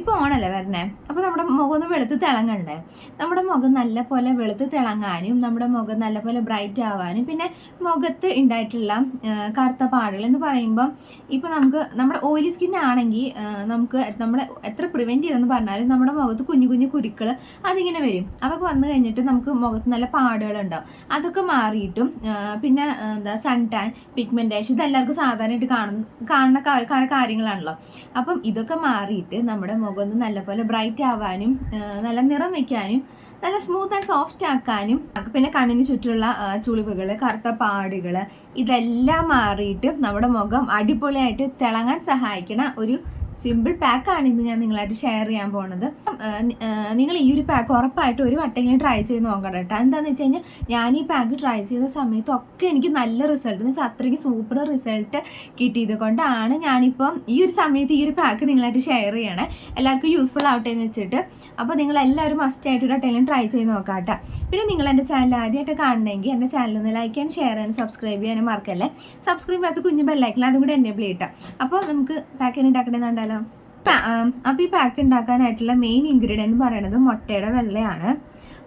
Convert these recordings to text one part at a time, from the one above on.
ഇപ്പോൾ ഓണല്ലേ വരണേ? അപ്പോൾ നമ്മുടെ മുഖം ഒന്ന് വെളുത്ത് തിളങ്ങണ്ടേ? നമ്മുടെ മുഖം നല്ല പോലെ വെളുത്ത് തിളങ്ങാനും നമ്മുടെ മുഖം നല്ല പോലെ ബ്രൈറ്റ് ആവാനും പിന്നെ മുഖത്ത് ഉണ്ടായിട്ടുള്ള കറുത്ത പാടുകൾ എന്ന് പറയുമ്പം ഇപ്പോൾ നമുക്ക് നമ്മുടെ ഓയിലി സ്കിൻ ആണെങ്കിൽ നമുക്ക് നമ്മളെ എത്ര പ്രിവെന്റ് ചെയ്തെന്ന് പറഞ്ഞാലും നമ്മുടെ മുഖത്ത് കുഞ്ഞു കുഞ്ഞു കുരുക്കൾ അതിങ്ങനെ വരും. അതൊക്കെ വന്നു കഴിഞ്ഞിട്ട് നമുക്ക് മുഖത്ത് നല്ല പാടുകളുണ്ടാവും. അതൊക്കെ മാറിയിട്ടും പിന്നെ എന്താ സൺ ടാൻ പിഗ്മെന്റേഷൻ ഇതെല്ലാവർക്കും സാധാരണയായിട്ട് കാണുന്ന കാണുന്ന കാര്യങ്ങളാണല്ലോ. അപ്പം ഇതൊക്കെ മാറിയിട്ട് നമ്മുടെ മുഖം ഒന്ന് നല്ലപോലെ ബ്രൈറ്റ് ആവാനും നല്ല നിറം വയ്ക്കാനും നല്ല സ്മൂത്ത് ആൻഡ് സോഫ്റ്റ് ആക്കാനും പിന്നെ കണ്ണിന് ചുറ്റുമുള്ള ചുളിവുകൾ കറുത്ത പാടുകൾ ഇതെല്ലാം മാറിയിട്ട് നമ്മുടെ മുഖം അടിപൊളിയായിട്ട് തിളങ്ങാൻ സഹായിക്കുന്ന ഒരു സിമ്പിൾ പാക്കാണ് ഇന്ന് ഞാൻ നിങ്ങളായിട്ട് ഷെയർ ചെയ്യാൻ പോണത്. നിങ്ങൾ ഈ ഒരു പാക്ക് ഉറപ്പായിട്ട് ഒരു വട്ടെങ്കിലും ട്രൈ ചെയ്ത് നോക്കണം കേട്ടോ. എന്താണെന്ന് വെച്ച് കഴിഞ്ഞാൽ ഞാൻ ഈ പാക്ക് ട്രൈ ചെയ്ത സമയത്തൊക്കെ എനിക്ക് നല്ല റിസൾട്ട് എന്ന് വെച്ചാൽ അത്രയ്ക്ക് സൂപ്പർ റിസൾട്ട് കിട്ടിയത് കൊണ്ടാണ് ഞാനിപ്പം ഈ ഒരു സമയത്ത് ഈ ഒരു പാക്ക് നിങ്ങളായിട്ട് ഷെയർ ചെയ്യണേ. എല്ലാവർക്കും യൂസ്ഫുൾ ആവട്ടെ എന്ന് വെച്ചിട്ട്. അപ്പോൾ നിങ്ങൾ എല്ലാവരും മസ്റ്റ് ആയിട്ട് ഒരു വട്ടെങ്കിലും ട്രൈ ചെയ്ത് നോക്കാം കേട്ടോ. പിന്നെ നിങ്ങൾ എന്റെ ചാനൽ ആദ്യമായിട്ട് കാണണമെങ്കിൽ എന്റെ ചാനൽ ഒന്ന് ലൈക്ക് ചെയ്യാൻ ഷെയർ ചെയ്യാനും സബ്സ്ക്രൈബ് ചെയ്യാനും മറക്കല്ലേ? സബ്സ്ക്രൈബ് ചെയ്യാത്ത കുഞ്ഞു ബെല്ലൈക്കിൽ അതും കൂടി എന്നെ ചെയ്യട്ടാം അപ്പോൾ നമുക്ക് പാക്കിന് ഉണ്ടാക്കണമെന്നുണ്ടല്ലോ അപ്പോൾ ഈ പാക്ക് ഉണ്ടാക്കാനായിട്ടുള്ള മെയിൻ ഇൻഗ്രീഡിയന്റ് എന്ന് പറയുന്നത് മുട്ടയുടെ വെള്ളയാണ്.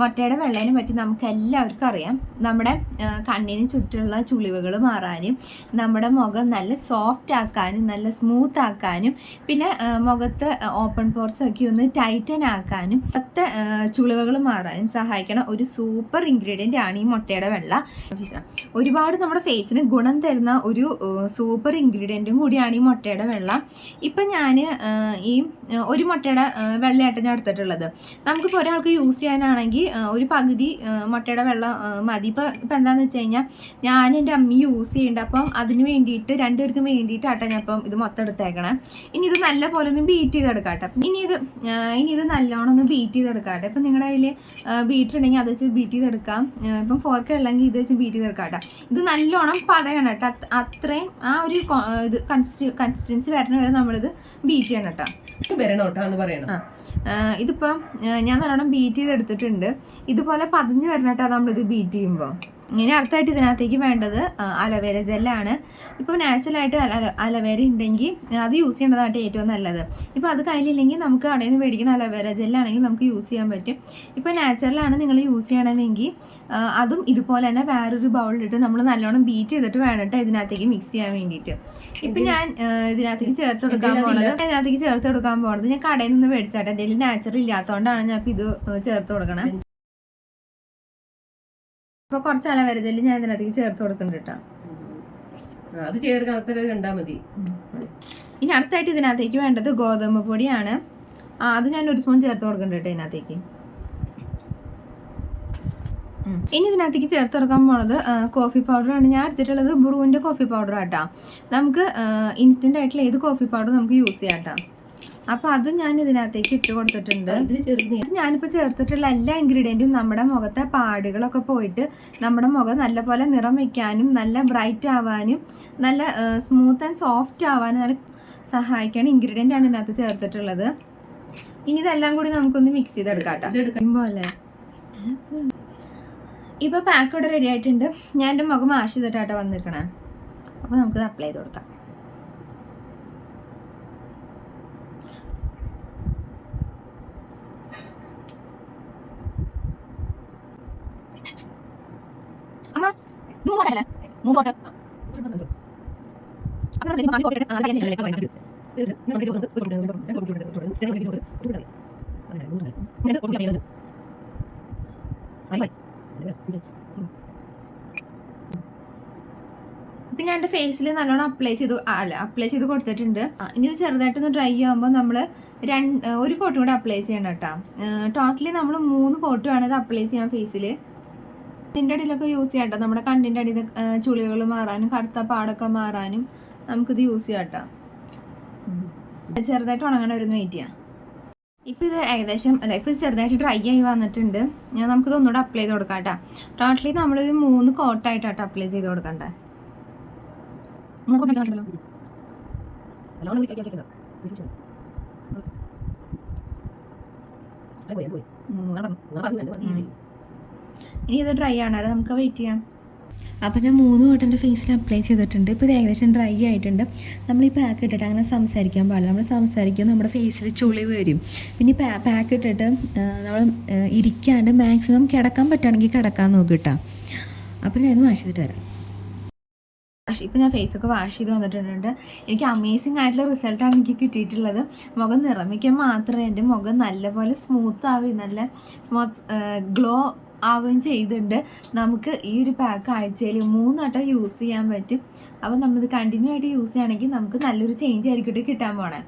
മുട്ടയുടെ വെള്ളേനെ പറ്റി നമുക്ക് എല്ലാവർക്കും അറിയാം. നമ്മുടെ കണ്ണിന് ചുറ്റുള്ള ചുളിവുകൾ മാറാനും നമ്മുടെ മുഖം നല്ല സോഫ്റ്റ് ആക്കാനും നല്ല സ്മൂത്ത് ആക്കാനും പിന്നെ മുഖത്ത് ഓപ്പൺ പോർട്സ് ഒക്കെ ഒന്ന് ടൈറ്റൻ ആക്കാനും പത്ത് ചുളിവുകൾ മാറാനും സഹായിക്കണ. ഒരു സൂപ്പർ ഇൻഗ്രീഡിയന്റ് ആണ് ഈ മുട്ടയുടെ വെള്ള. ഒരുപാട് നമ്മുടെ ഫേസിന് ഗുണം തരുന്ന ഒരു സൂപ്പർ ഇൻഗ്രീഡിയന്റും കൂടിയാണ് ഈ മുട്ടയുടെ വെള്ള. ഇപ്പം ഞാൻ ഈ ഒരു മുട്ടയുടെ വെള്ളയായിട്ട് ഞാൻ എടുത്തിട്ടുള്ളത്. നമുക്കിപ്പോൾ ഒരാൾക്ക് യൂസ് ചെയ്യാനാണെങ്കിൽ ഒരു പകുതി മുട്ടയുടെ വെള്ളം മതി. ഇപ്പോൾ ഇപ്പം എന്താണെന്ന് വെച്ച് കഴിഞ്ഞാൽ ഞാൻ എന്റെ അമ്മി യൂസ് ചെയ്യുന്നുണ്ട് അപ്പം അതിന് വേണ്ടിയിട്ട് രണ്ടുപേർക്കും വേണ്ടിയിട്ടാട്ടോ ഞാൻ ഇപ്പം ഇത് മൊത്തം എടുത്തേക്കണേ. ഇനി ഇത് നല്ല പോലെ ഒന്ന് ബീറ്റ് ചെയ്ത് എടുക്കാട്ടെ. ഇനി ഇത് ഇനി ഇത് നല്ലോണം ഒന്ന് ബീറ്റ് ചെയ്ത് എടുക്കാട്ടെ. ഇപ്പം നിങ്ങളുടെ കയ്യിൽ ബീറ്റർ ഉണ്ടെങ്കിൽ അത് വെച്ച് ബീറ്റ് ചെയ്തെടുക്കാം ഇപ്പം ഫോർക്ക് ഉള്ളെങ്കിൽ ഇത് വെച്ച് ബീറ്റ് ചെയ്തെടുക്കാം കേട്ടോ ഇത് നല്ലോണം പതയണം കേട്ടോ. അത്രയും ആ ഒരു ഇത് കൺസിസ്റ്റൻസി വരണ വരെ നമ്മളിത് ബീറ്റ് ചെയ്യണം കേട്ടോ. ആഹ് ഇതിപ്പം ഞാൻ നല്ലോണം ബീറ്റ് ചെയ്ത് എടുത്തിട്ടുണ്ട്. ഇതുപോലെ പതിഞ്ഞു വരണട്ടാ നമ്മളിത് ബീറ്റ് ചെയ്യുമ്പോൾ ഇനി അടുത്തായിട്ട് ഇതിനകത്തേക്ക് വേണ്ടത് അലവേര ജെല്ലാണ്. ഇപ്പോൾ നാച്ചുറലായിട്ട് അല അലവേര ഉണ്ടെങ്കിൽ അത് യൂസ് ചെയ്യേണ്ടതായിട്ട് ഏറ്റവും നല്ലത്. ഇപ്പോൾ അത് കയ്യിലില്ലെങ്കിൽ നമുക്ക് അവിടെ നിന്ന് മേടിക്കുന്ന അലവേര ജെല്ലാണെങ്കിൽ നമുക്ക് യൂസ് ചെയ്യാൻ പറ്റും. ഇപ്പോൾ നാച്ചുറലാണ് നിങ്ങൾ യൂസ് ചെയ്യണമെങ്കിൽ അതും ഇതുപോലെ തന്നെ വേറൊരു ബൗളിലിട്ട് നമ്മൾ നല്ലോണം ബീറ്റ് ചെയ്തിട്ട് വേണം ഇതിനകത്തേക്ക് മിക്സ് ചെയ്യാൻ വേണ്ടിയിട്ട്. ഇപ്പം ഞാൻ ഇതിനകത്തേക്ക് ചേർത്ത് കൊടുക്കാൻ പോകുന്നത് ഇതിനകത്തേക്ക് ചേർത്ത് കൊടുക്കാൻ പോകുന്നത് ഞാൻ കടയിൽ നിന്ന് മേടിച്ചാട്ടെ. എന്തെങ്കിലും നാച്ചുറൽ ഇല്ലാത്തതുകൊണ്ടാണ് ഞാൻ ഇപ്പോൾ ഇത് ചേർത്ത് കൊടുക്കണേ. അപ്പോൾ കുറച്ച് അലവേര ജെല്ല് ഞാൻ ഇതിനകത്തേക്ക് ചേർത്ത് കൊടുക്കുന്നുണ്ട് കേട്ടോ. അത് കണ്ടാ മതി. ഇനി അടുത്തായിട്ട് ഇതിനകത്തേക്ക് വേണ്ടത് ഗോതമ്പ് പൊടിയാണ്. ആ അത് ഞാൻ ഒരു സ്പൂൺ ചേർത്ത് കൊടുക്കുന്നുണ്ട് കേട്ടോ ഇതിനകത്തേക്ക്. ഇനി ഇതിനകത്തേക്ക് ചേർത്ത് കൊടുക്കാൻ പോണത് കോഫി കോഫി പൗഡറാണ് ഞാൻ എടുത്തിട്ടുള്ളത് ബ്രൂവിന്റെ കോഫി പൗഡർ ആട്ടോ നമുക്ക് ഇൻസ്റ്റന്റ് ആയിട്ടുള്ള ഏത് കോഫി പൗഡർ നമുക്ക് യൂസ് ചെയ്യാം കേട്ടോ അപ്പോൾ അത് ഞാൻ ഇതിനകത്തേക്ക് ഇട്ട് കൊടുത്തിട്ടുണ്ട്. ഞാനിപ്പോ ഞാനിപ്പോൾ ചേർത്തിട്ടുള്ള എല്ലാ ഇൻഗ്രീഡിയന്റും നമ്മുടെ മുഖത്തെ പാടുകളൊക്കെ പോയിട്ട് നമ്മുടെ മുഖം നല്ലപോലെ നിറം വയ്ക്കാനും നല്ല ബ്രൈറ്റ് ആവാനും നല്ല സ്മൂത്ത് ആൻഡ് സോഫ്റ്റ് ആവാനും നല്ല സഹായിക്കാൻ ഇൻഗ്രീഡിയന്റ് ആണ് ഇതിനകത്ത് ചേർത്തിട്ടുള്ളത്. ഇനി ഇതെല്ലാം കൂടി നമുക്കൊന്ന് മിക്സ് ചെയ്തെടുക്കാം പോലെ. ഇപ്പോൾ പാക്ക് ഇവിടെ റെഡി ആയിട്ടുണ്ട്. ഞാൻ എന്റെ മുഖം വാഷ് ചെയ്തിട്ടാട്ടോ വന്നിരിക്കണേ. അപ്പോൾ നമുക്ക് അപ്ലൈ ചെയ്ത് കൊടുക്കാം. അമ്മ എന്റെ ഫേസിൽ നല്ലോണം അപ്ലൈ ചെയ്തു അല്ല അപ്ലൈ ചെയ്ത് കൊടുത്തിട്ടുണ്ട്. ഇനി ചെറുതായിട്ടൊന്ന് ഡ്രൈ ആകുമ്പോൾ നമ്മൾ രണ്ട് ഒരു കോട്ടും കൂടെ അപ്ലൈ ചെയ്യണം കേട്ടോ. ടോട്ടലി നമ്മൾ മൂന്ന് കോട്ട് വേണം ഇത് അപ്ലൈ ചെയ്യാൻ ഫേസിൽ കണ്ണിന്റെ അടിയിലൊക്കെ യൂസ് ചെയ്യാം കേട്ടോ നമ്മുടെ കണ്ണിന്റെ അടിയിൽ ചുളികൾ മാറാനും കറുത്ത പാടൊക്കെ മാറാനും നമുക്കിത് യൂസ് ചെയ്യാം കേട്ടോ ചെറുതായിട്ട് ഉണങ്ങണ ഒരു വെയിറ്റ് ചെയ്യാം ഇപ്പം ഇത് ഏകദേശം അല്ല ഇപ്പം ചെറുതായിട്ട് ഡ്രൈ ആയി വന്നിട്ടുണ്ട് ഞാൻ നമുക്കിത് ഒന്നുകൂടെ അപ്ലൈ ചെയ്ത് കൊടുക്കാം കേട്ടോ ടോട്ടലി നമ്മളിത് മൂന്ന് കോട്ടായിട്ടാട്ടോ അപ്ലൈ ചെയ്ത് കൊടുക്കണ്ടേ അങ്ങനെ പറഞ്ഞു. ഇനി ഇത് ഡ്രൈ ആണ്. അത് നമുക്ക് വെയിറ്റ് ചെയ്യാം. അപ്പോൾ ഞാൻ മൂന്ന് വട്ടം എന്റെ ഫേസിൽ അപ്ലൈ ചെയ്തിട്ടുണ്ട്. ഇപ്പോൾ ഇത് ഏകദേശം ഡ്രൈ ആയിട്ടുണ്ട്. നമ്മൾ ഈ പാക്ക് ഇട്ടിട്ട് അങ്ങനെ സംസാരിക്കാൻ പാടില്ല. നമ്മൾ സംസാരിക്കുമ്പോൾ നമ്മുടെ ഫേസിൽ ചുളി വരും. പിന്നെ ഈ പാക്ക് ഇട്ടിട്ട് നമ്മൾ ഇരിക്കാണ്ട് മാക്സിമം കിടക്കാൻ പറ്റുകയാണെങ്കിൽ കിടക്കാൻ നോക്കിട്ടാ കേട്ടോ അപ്പോൾ ഞാൻ വാഷ് ചെയ്തിട്ട് വരാം. വാഷ് ഇപ്പോൾ ഞാൻ ഫേസൊക്കെ വാഷ് ചെയ്ത് വന്നിട്ടുണ്ട്. എനിക്ക് അമേസിങ് ആയിട്ടുള്ള റിസൾട്ടാണ് എനിക്ക് കിട്ടിയിട്ടുള്ളത്. മുഖം നിറമിക്കാൻ മാത്രമേ എന്റെ മുഖം നല്ലപോലെ സ്മൂത്ത് ആവുകയും നല്ല സ്മൂത്ത് ഗ്ലോ ആവുകയും ചെയ്തിട്ടുണ്ട്. നമുക്ക് ഈ ഒരു പാക്ക് ആഴ്ചയിൽ മൂന്ന് വട്ടം യൂസ് ചെയ്യാൻ പറ്റും. അപ്പോൾ നമ്മളിത് കണ്ടിന്യൂ ആയിട്ട് യൂസ് ചെയ്യുകയാണെങ്കിൽ നമുക്ക് നല്ലൊരു ചേഞ്ച് ആയിരിക്കും കിട്ടാൻ പോണേ.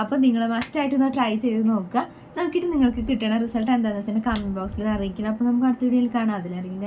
അപ്പോൾ നിങ്ങൾ മസ്റ്റായിട്ട് ഒന്ന് ട്രൈ ചെയ്ത് നോക്കുക. നോക്കിയിട്ട് നിങ്ങൾക്ക് കിട്ടണ റിസൾട്ട് എന്താണെന്ന് വെച്ചാൽ കമന്റ് ബോക്സിൽ അറിയിക്കണം. അപ്പോൾ നമുക്ക് അടുത്ത വീഡിയോയിൽ കാണാം. അതിലറിയില്ല